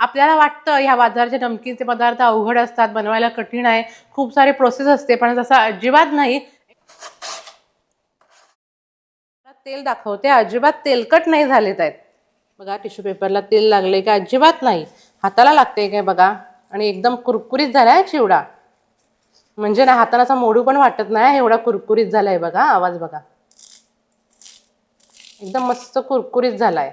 आपल्याला वाटतं ह्या बाजारचे नमकीनचे पदार्थ अवघड असतात बनवायला कठीण आहे खूप सारे प्रोसेस असते पण तसं अजिबात नाही. तेल दाखवते अजिबात तेलकट नाही झालेत आहेत. बघा टिश्यू पेपरला तेल लागले का अजिबात नाही. हाताला लागते काय बघा आणि एकदम कुरकुरीत झाला आहे चिवडा. म्हणजे ना हाताला असा मोडू पण वाटत नाही एवढा कुरकुरीत झालाय बघा आवाज बघा. एकदम मस्त कुरकुरीत झालाय.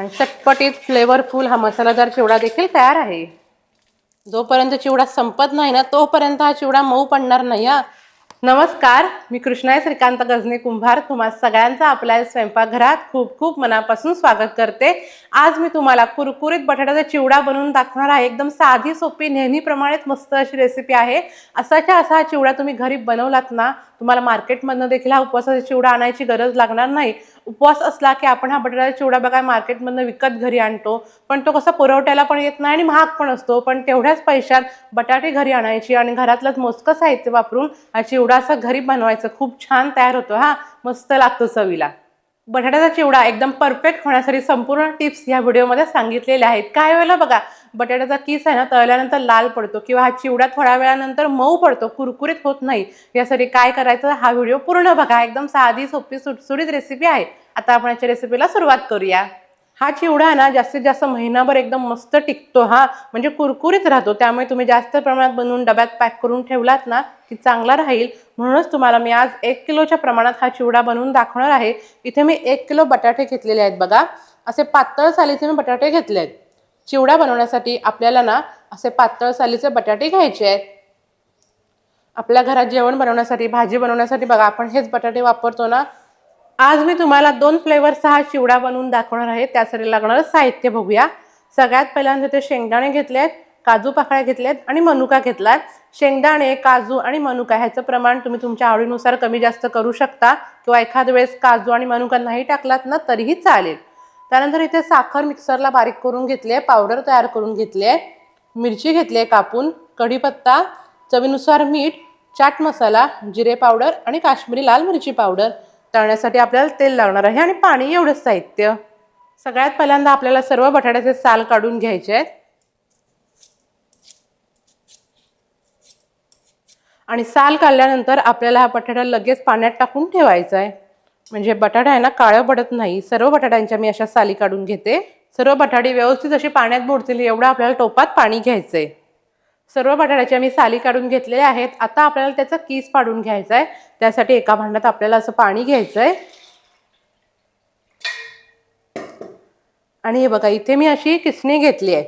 आणि चटपटीत फ्लेवरफुल हा मसालादार चिवडा देखील तयार आहे. जोपर्यंत चिवडा संपत नाही ना तोपर्यंत हा चिवडा मऊ पडणार नाही हा. नमस्कार मी कृष्णाय श्रीकांत गजने कुंभार. तुम्हा सगळ्यांचं आपल्या स्वयंपाकघरात खूप खूप मनापासून स्वागत करते. आज मी तुम्हाला कुरकुरीत बटाट्याचा चिवडा बनवून दाखवणार आहे. एकदम साधी सोपी नेहमीप्रमाणेच मस्त अशी रेसिपी आहे. असाच्या असा हा चिवडा तुम्ही घरी बनवलात ना तुम्हाला मार्केटमधनं देखील हा उपवासाचा चिवडा आणायची गरज लागणार नाही. उपवास असला की आपण हा बटाटा चिवडा बघा मार्केटमधनं विकत घरी आणतो. पण तो कसा पुरवठ्याला पण येत नाही आणि महाग पण असतो. पण तेवढ्याच पैशात बटाटे घरी आणायची आणि घरातलंच मोजकं साहित्य वापरून हा चिवडा असा घरी बनवायचं. खूप छान तयार होतो हा. मस्त लागतो चवीला. बटाट्याचा चिवडा एकदम परफेक्ट होण्यासाठी संपूर्ण टिप्स ह्या व्हिडिओमध्ये सांगितलेल्या आहेत. काय वेळेला बघा बटाट्याचा किस आहे ना तळल्यानंतर लाल पडतो किंवा हा चिवडा थोड्या वेळानंतर मऊ पडतो कुरकुरीत होत नाही. यासाठी काय करायचं हा व्हिडिओ पूर्ण बघा. एकदम साधी सोपी सुटसुटीत रेसिपी आहे. आता आपण याच्या रेसिपीला सुरुवात करूया. हा चिवडा ना जास्तीत जास्त महिनाभर एकदम मस्त टिकतो हा. म्हणजे कुरकुरीत राहतो. त्यामुळे तुम्ही जास्त प्रमाणात बनवून डब्यात पॅक करून ठेवलात ना की चांगला राहील. म्हणूनच तुम्हाला मी आज एक किलोच्या प्रमाणात हा चिवडा बनवून दाखवणार आहे. इथे मी एक किलो बटाटे घेतलेले आहेत बघा. असे पातळ सालीचे मी बटाटे घेतले आहेत. चिवडा बनवण्यासाठी आपल्याला ना असे पातळ सालीचे बटाटे घ्यायचे आहेत. आपल्या घरात जेवण बनवण्यासाठी भाजी बनवण्यासाठी बघा आपण हेच बटाटे वापरतो ना आज मी तुम्हाला दोन फ्लेवरचा हा चिवडा बनवून दाखवणार आहे. त्यासाठी लागणारं साहित्य बघूया. सगळ्यात पहिल्यांदा ते शेंगदाणे घेतले आहेत काजू पाकळ्या घेतल्यात आणि मनुका घेतलाय शेंगदाणे काजू आणि मनुका ह्याचं प्रमाण तुम्ही तुमच्या आवडीनुसार कमी जास्त करू शकता किंवा एखाद वेळेस काजू आणि मनुका नाही टाकलात ना तरीही चालेल. त्यानंतर इथे साखर मिक्सरला बारीक करून घेतली आहे पावडर तयार करून घेतली आहे मिरची घेतली आहे कापून कढीपत्ता चवीनुसार मीठ चाट मसाला जिरे पावडर आणि काश्मीरी लाल मिरची पावडर. तळण्यासाठी आपल्याला तेल लागणार आहे आणि पाणी एवढंच साहित्य. सगळ्यात पहिल्यांदा आपल्याला सर्व बटाट्याचे साल काढून घ्यायचे आहेत. आणि साल काढल्यानंतर आपल्याला हा बटाटा लगेच पाण्यात टाकून ठेवायचा आहे. म्हणजे बटाटा आहे ना काळं पडत नाही. सर्व बटाट्यांच्या मी अशा साली काढून घेते. सर्व बटाटे व्यवस्थित अशी पाण्यात बुडतील एवढं आपल्याला टोपात पाणी घ्यायचं आहे सर्व बटाट्याच्या मी साली काढून घेतलेल्या आहेत. आता आपल्याला त्याचा कीस पाडून घ्यायचा आहे त्यासाठी एका भांड्यात आपल्याला असं पाणी घ्यायचं आहे आणि हे बघा इथे मी अशी किसणी घेतली आहे.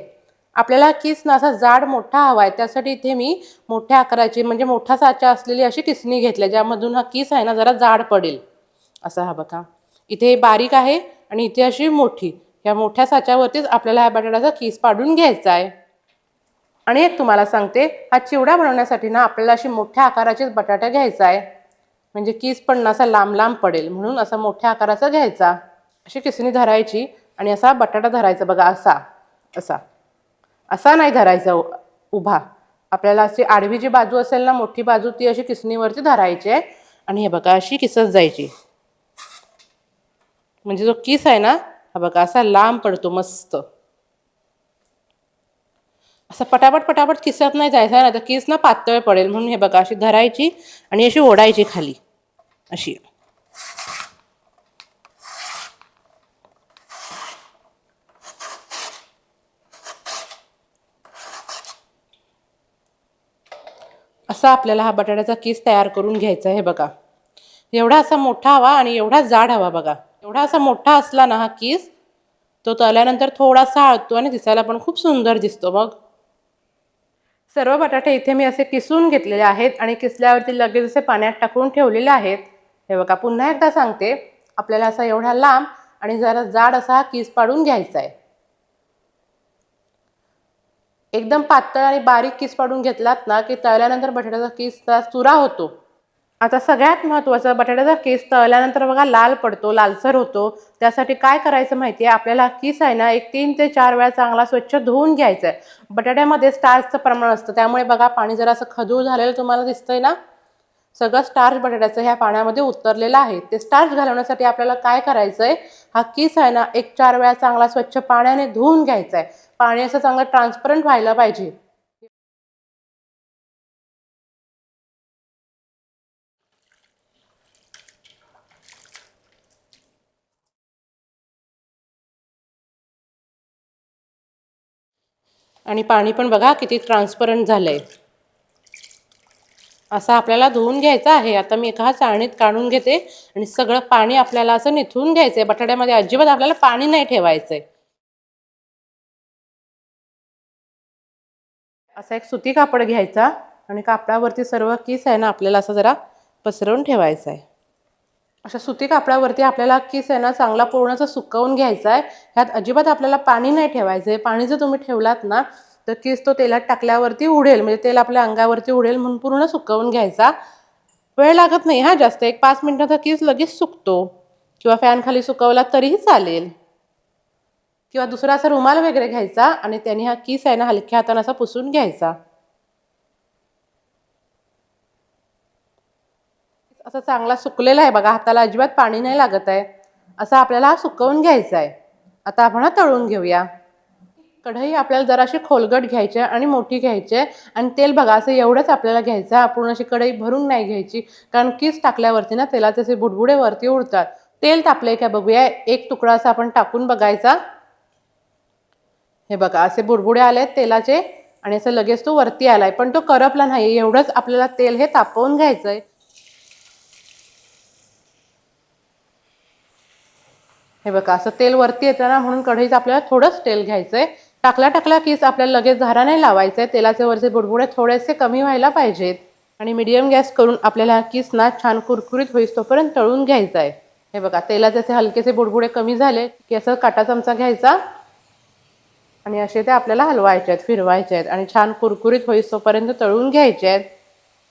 आपल्याला किस ना असा जाड मोठा हवा आहे त्यासाठी इथे मी मोठ्या आकाराची म्हणजे मोठा साचा असलेली अशी किसणी घेतली ज्यामधून हा किस आहे ना जरा जाड पडेल. असा हा बघा. इथे बारीक आहे आणि इथे अशी मोठी. ह्या मोठ्या साच्यावरतीच आपल्याला ह्या बटाट्याचा किस पाडून घ्यायचा आहे आणि एक तुम्हाला सांगते हा चिवडा बनवण्यासाठी ना आपल्याला अशी मोठ्या आकाराचेच बटाटा घ्यायचा आहे म्हणजे किस पण ना असा लांब लांब पडेल म्हणून असा मोठ्या आकाराचा घ्यायचा. अशी किसणी धरायची आणि असा बटाटा धरायचा बघा असा असा. असा नाही धरायचा उ- उभा. आपल्याला अशी आडवी जी बाजू असेल ना मोठी बाजू ती अशी किसणीवरती धरायची आहे. आणि हे बघा अशी किसत जायची. म्हणजे जो किस आहे ना हा बघा असा लांब पडतो मस्त. असं पटापट पटापट किसत नाही जायचं. ना तर किस ना पातळ पडेल म्हणून हे बघा अशी धरायची आणि अशी ओढायची खाली. अशी. असा आपल्याला हा बटाट्याचा किस तयार करून घ्यायचा आहे बघा. एवढा असा मोठा हवा आणि एवढा जाड हवा बघा. एवढा असा मोठा असला ना हा किस तो तळल्यानंतर थोडासा आळतो आणि दिसायला पण खूप सुंदर दिसतो मग सर्व बटाटे इथे मी असे किसून घेतलेले आहेत आणि किसल्यावरती लगेच असे पाण्यात टाकून ठेवलेले आहेत. हे बघा पुन्हा एकदा सांगते आपल्याला असा एवढा लांब आणि जरा जाड असा हा किस पाडून घ्यायचा आहे. एकदम पातळ आणि बारीक किस पाडून घेतलात ना की तळल्यानंतर बटाट्याचा किस चुरा होतो. आता सगळ्यात महत्त्वाचं बटाट्याचा केस तळल्यानंतर बघा लाल पडतो लालसर होतो. त्यासाठी काय करायचं माहिती आहे आपल्याला किस आहे ना एक तीन ते चार वेळा चांगला स्वच्छ धुवून घ्यायचा आहे बटाट्यामध्ये स्टार्चचं प्रमाण असतं. त्यामुळे बघा पाणी जरा असं खदूळ झालेलं तुम्हाला दिसतंय ना? सगळं स्टार्च बटाट्याचं ह्या पाण्यामध्ये उतरलेलं आहे. ते स्टार्च घालवण्यासाठी आपल्याला काय करायचं आहे हा किस आहे ना एक चार वेळा चांगला स्वच्छ पाण्याने धुवून घ्यायचा आहे पाणी असं चांगलं ट्रान्सपरंट व्हायला पाहिजे. आणि पाणी पण बघा किती ट्रान्सपरंट झालं आहे असं आपल्याला धुवून घ्यायचं आहे. आता मी एका चाळणीत काढून घेते आणि सगळं पाणी आपल्याला असं निथून घ्यायचं आहे बटाट्यामध्ये अजिबात आपल्याला पाणी नाही ठेवायचंय. असा एक सुती कापड घ्यायचा आणि कापडावरती सर्व किस आहे ना आपल्याला असं जरा पसरवून ठेवायचं आहे अशा सुती कापडावरती आपल्याला किस आहे ना चांगला पूर्ण सुकवून घ्यायचा आहे ह्यात अजिबात आपल्याला पाणी नाही ठेवायचं आहे पाणी जर तुम्ही ठेवलात ना तर किस तो तेलात टाकल्यावरती उडेल. म्हणजे तेल आपल्या अंगावरती उडेल म्हणून पूर्ण सुकवून घ्यायचा. वेळ लागत नाही हा जास्त. एक पाच मिनिटाचा किस लगेच सुकतो. किंवा फॅनखाली सुकवला तरीही चालेल. किंवा दुसरा असा रुमाल वगैरे घ्यायचा आणि त्याने हा किस आहे ना हलक्या हाताने असा पुसून घ्यायचा. असं चांगला सुकलेला आहे बघा हाताला अजिबात पाणी नाही लागत आहे. असं आपल्याला हा सुकवून घ्यायचा आहे. आता आपण हा तळून घेऊया. कढई आपल्याला जराशी खोलगट घ्यायची आहे आणि मोठी घ्यायची आहे. आणि तेल बघा असं एवढंच आपल्याला घ्यायचं आहे. पूर्ण अशी कढई भरून नाही घ्यायची कारण किस टाकल्यावरती ना तेलाचे असे बुडबुडे वरती उडतात. तेल तापले का बघूया. एक तुकडा असा आपण टाकून बघायचा. हे बघा असे बुडबुडे आले आहेत तेलाचे आणि असं लगेच तो वरती आलाय. पण तो करपला नाही एवढंच आपल्याला तेल हे तापवून घ्यायचं आहे हे बघा असं तेल वरती येतं ना म्हणून कढईत आपल्याला थोडंच तेल घ्यायचं आहे टाकला टाकला कीच आपल्याला लगेच झारा नाही लावायचं आहे तेलाचे वरचे बुडबुडे थोडेसे कमी व्हायला पाहिजेत. आणि मिडियम गॅस करून आपल्याला कीस ना छान कुरकुरीत होईस तोपर्यंत तळून घ्यायचा आहे हे बघा तेलाचे असे हलकेसे बुडबुडे कमी झाले की असं काटा चमचा घ्यायचा. आणि असे ते आपल्याला हलवायचे आहेत फिरवायचे आहेत आणि छान कुरकुरीत होईस तोपर्यंत तळून घ्यायचे आहेत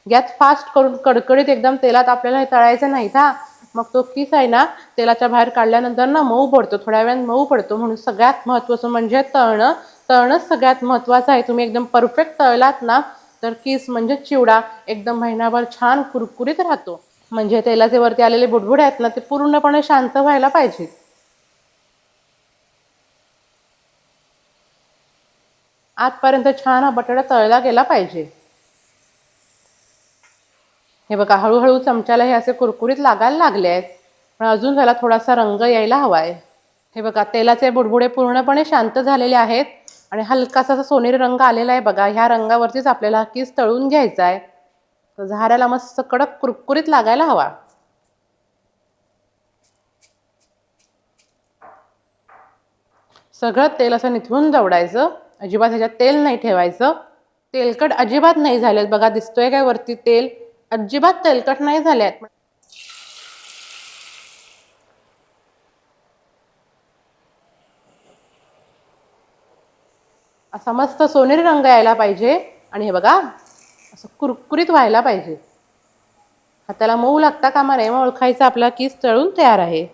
गॅस फास्ट करून कडकडीत एकदम तेलात आपल्याला हे तळायचं नाही हा मग तो किस आहे ना तेलाच्या बाहेर काढल्यानंतर ना मऊ पडतो थोड्या वेळात मऊ पडतो. म्हणून सगळ्यात महत्त्वाचं म्हणजे तळणं. तळणंच सगळ्यात महत्त्वाचं आहे. तुम्ही एकदम परफेक्ट तळलात ना तर किस म्हणजे चिवडा. एकदम महिनाभर छान कुरकुरीत राहतो. म्हणजे तेलाचे वरती आलेले बुडबुडे आहेत ना ते पूर्णपणे शांत व्हायला पाहिजेत आजपर्यंत छान हा बटाटा तळला गेला पाहिजे. हे बघा हळूहळू चमच्याला हे असे कुरकुरीत लागायला लागले आहेत. पण अजून त्याला थोडासा रंग यायला हवा आहे हे बघा तेलाचे बुडबुडे पूर्णपणे शांत झालेले आहेत आणि हलकासा असा सोनेरी रंग आलेला आहे बघा. ह्या रंगावरतीच आपल्याला किस तळून घ्यायचा आहे. तर झाऱ्याला मस्त कडक कुरकुरीत लागायला हवा. सगळं तेल असं निथळून दवडायचं. अजिबात ह्याच्यात तेल नाही ठेवायचं. तेलकट अजिबात नाही झालेत बघा दिसतोय काय वरती तेल? अजिबात तेलकट नाही झाल्यात. असा मस्त सोनेरी रंग यायला पाहिजे आणि हे बघा असं कुरकुरीत व्हायला पाहिजे. हाताला मऊ लागता कामा नये मग ओळखायचं आपला किस तळून तयार आहे.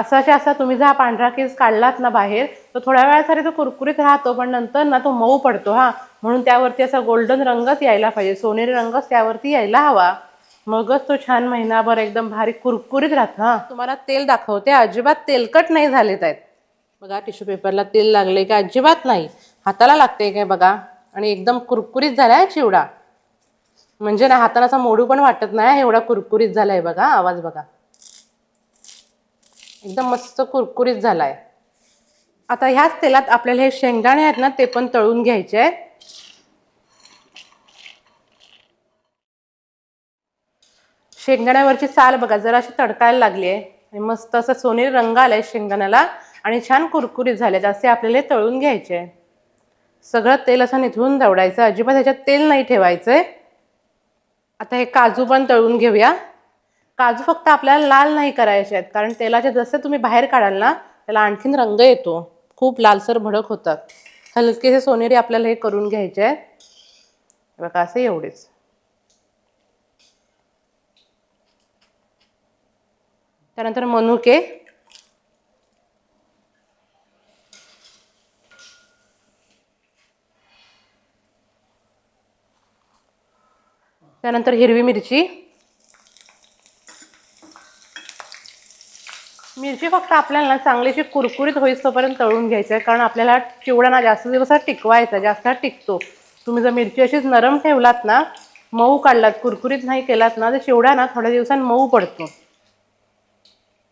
असाच्या असा तुम्ही जर हा पांढरा केस काढलात ना बाहेर तर थोड्या वेळासाठी तो कुरकुरीत राहतो पण नंतर ना तो मऊ पडतो हा. म्हणून त्यावरती असा गोल्डन रंगच यायला पाहिजे सोनेरी रंगच त्यावरती यायला हवा. मगच तो छान महिनाभर एकदम भारी कुरकुरीत राहतो हा. तुम्हाला तेल दाखवते अजिबात तेलकट नाही झालेत आहेत. बघा टिश्यू पेपरला तेल लागले का? अजिबात नाही. हाताला लागते काय बघा? आणि एकदम कुरकुरीत झाला आहे चिवडा. म्हणजे ना हाताला असा मोडू पण वाटत नाही एवढा कुरकुरीत झाला आहे बघा आवाज बघा. एकदम मस्त कुरकुरीत झाला आहे आता ह्याच तेलात आपल्याला हे शेंगदाणे आहेत ना ते पण तळून घ्यायचे आहेत. शेंगदाण्यावरची साल बघा जरा अशी तडकायला लागली आहे. आणि मस्त असं सोनेरी रंग आलाय शेंगदाण्याला. आणि छान कुरकुरीत झालेत असे आपल्याला हे तळून घ्यायचे आहे सगळं तेल असं निथळून दवडायचं. अजिबात ह्याच्यात तेल नाही ठेवायचंय. आता हे काजू पण तळून घेऊया. काजू फक्त आपल्याला लाल नाही करायचे आहेत. कारण तेलाचे जसे तुम्ही बाहेर काढाल ना त्याला आणखीन रंग येतो. खूप लालसर भडक होतात. हलकेसे सोनेरी आपल्याला हे करून घ्यायचे आहेत. बघा असे एवढेच. त्यानंतर मनुके. त्यानंतर हिरवी मिरची. मिरची फक्त आपल्याला चांगलीशी कुरकुरीत होईस्तोपर्यंत तळून घ्यायची आहे कारण आपल्याला चिवडा ना जास्त दिवस टिकवायचा जास्त टिकतो. तुम्ही जर मिरची अशीच नरम ठेवलात ना मऊ काढलात कुरकुरीत नाही केलात ना तर चिवडा ना थोड्या दिवसांत मऊ पडतो.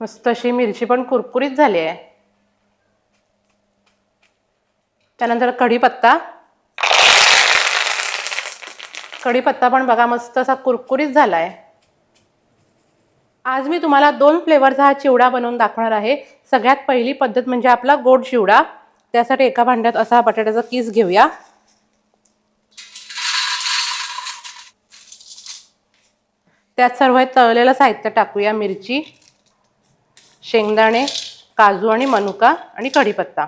मस्त अशी मिरची पण कुरकुरीत झाली आहे. त्यानंतर कढीपत्ता. कढीपत्ता पण बघा मस्त असा कुरकुरीत झाला आहे आज मी तुम्हाला दोन फ्लेवरचा हा चिवडा बनवून दाखवणार आहे. सगळ्यात पहिली पद्धत म्हणजे आपला गोड चिवडा. त्यासाठी एका भांड्यात असा बटाट्याचा किस घेऊया. त्यात सर्व तळलेलं साहित्य टाकूया मिरची शेंगदाणे काजू आणि मनुका आणि कढीपत्ता.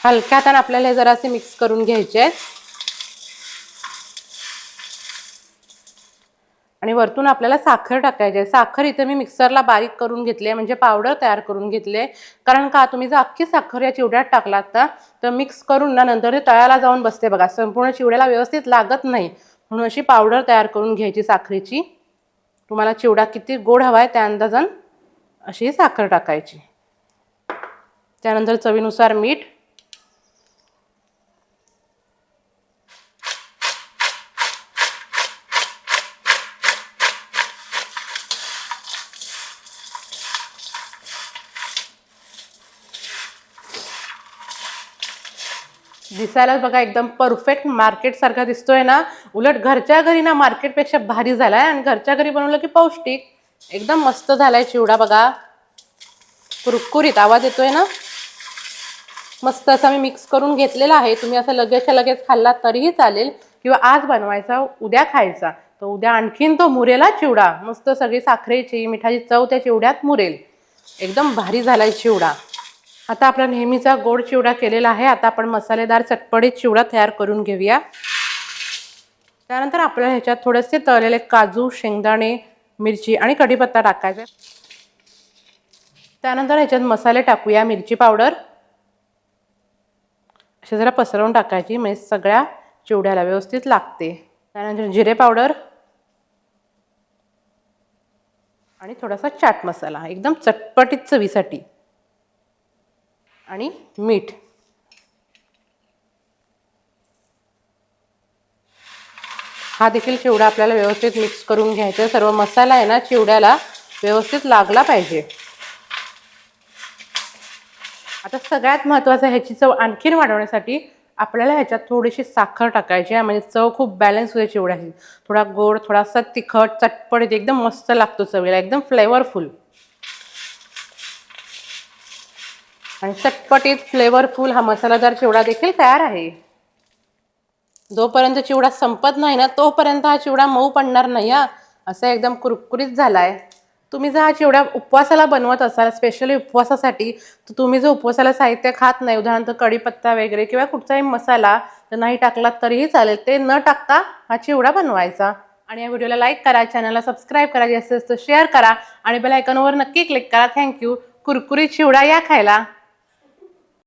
हलक्या हाताने आपल्याला हे जरासे मिक्स करून घ्यायचे आहेत. आणि वरतून आपल्याला साखर टाकायची आहे. साखर इथे मी मिक्सरला बारीक करून घेतली आहे. म्हणजे पावडर तयार करून घेतली आहे. कारण का तुम्ही जर अख्खी साखर या चिवड्यात टाकलात ना तर मिक्स करून ना नंतर ते तळ्याला जाऊन बसते बघा. संपूर्ण चिवड्याला व्यवस्थित लागत नाही. म्हणून अशी पावडर तयार करून घ्यायची साखरेची. तुम्हाला चिवडा किती गोड हवा आहे त्या अंदाजान अशी साखर टाकायची. त्यानंतर चवीनुसार मीठ दिसायलाच बघा एकदम परफेक्ट मार्केट सारखा दिसतोय ना. उलट घरच्या घरी ना मार्केटपेक्षा भारी झालाय आणि घरच्या घरी बनवलं की पौष्टिक. एकदम मस्त झालाय चिवडा बघा. कुरकुरीत आवाज येतोय ना? मस्त असा मी मिक्स करून घेतलेला आहे. तुम्ही असं लगेचच्या लगेच खाल्ला तरीही चालेल. किंवा आज बनवायचा उद्या खायचा. तर उद्या आणखीन तो मुरेला चिवडा. मस्त सगळी साखरेची मिठाची चव त्या चिवड्यात मुरेल. एकदम भारी झालाय चिवडा. आता आपला नेहमीचा गोड चिवडा केलेला आहे. आता आपण मसालेदार चटपटीत चिवडा तयार करून घेऊया. त्यानंतर आपल्याला ह्याच्यात थोडेसे तळलेले काजू शेंगदाणे मिरची आणि कढीपत्ता टाकायचा त्यानंतर ह्याच्यात मसाले टाकूया मिरची पावडर. असे जरा पसरवून टाकायची म्हणजे सगळ्या चिवड्याला व्यवस्थित लागते. त्यानंतर जिरे पावडर. आणि थोडासा चाट मसाला एकदम चटपटीत चवीसाठी. आणि मीठ. हा देखील चिवडा आपल्याला व्यवस्थित मिक्स करून घ्यायचा सर्व मसाला आहे ना चिवड्याला व्यवस्थित लागला पाहिजे. आता सगळ्यात महत्त्वाचं ह्याची चव आणखीन वाढवण्यासाठी आपल्याला ह्याच्यात थोडीशी साखर टाकायची आहे. म्हणजे चव खूप बॅलन्स होते चिवड्याची. थोडा गोड थोडासा तिखट चटपटीत एकदम मस्त लागतो चवीला. एकदम फ्लेवरफुल आणि चटपटीत फ्लेवरफुल हा मसालादार चिवडा देखील तयार आहे. जोपर्यंत चिवडा संपत नाही ना तोपर्यंत हा चिवडा मऊ पडणार नाही हा. असा एकदम कुरकुरीत झाला आहे तुम्ही जर हा चिवडा उपवासाला बनवत असाल स्पेशली उपवासासाठी तर तुम्ही जर उपवासाला साहित्य खात नाही उदाहरणार्थ कढीपत्ता वगैरे किंवा कुठचाही मसाला तर नाही टाकलात तरीही चालेल. ते न टाकता हा चिवडा बनवायचा. आणि या व्हिडिओला लाईक करा चॅनलला सबस्क्राईब करा जास्तीत जास्त शेअर करा आणि बेल आयकॉनवर नक्की क्लिक करा. थँक्यू कुरकुरीत चिवडा या खायला.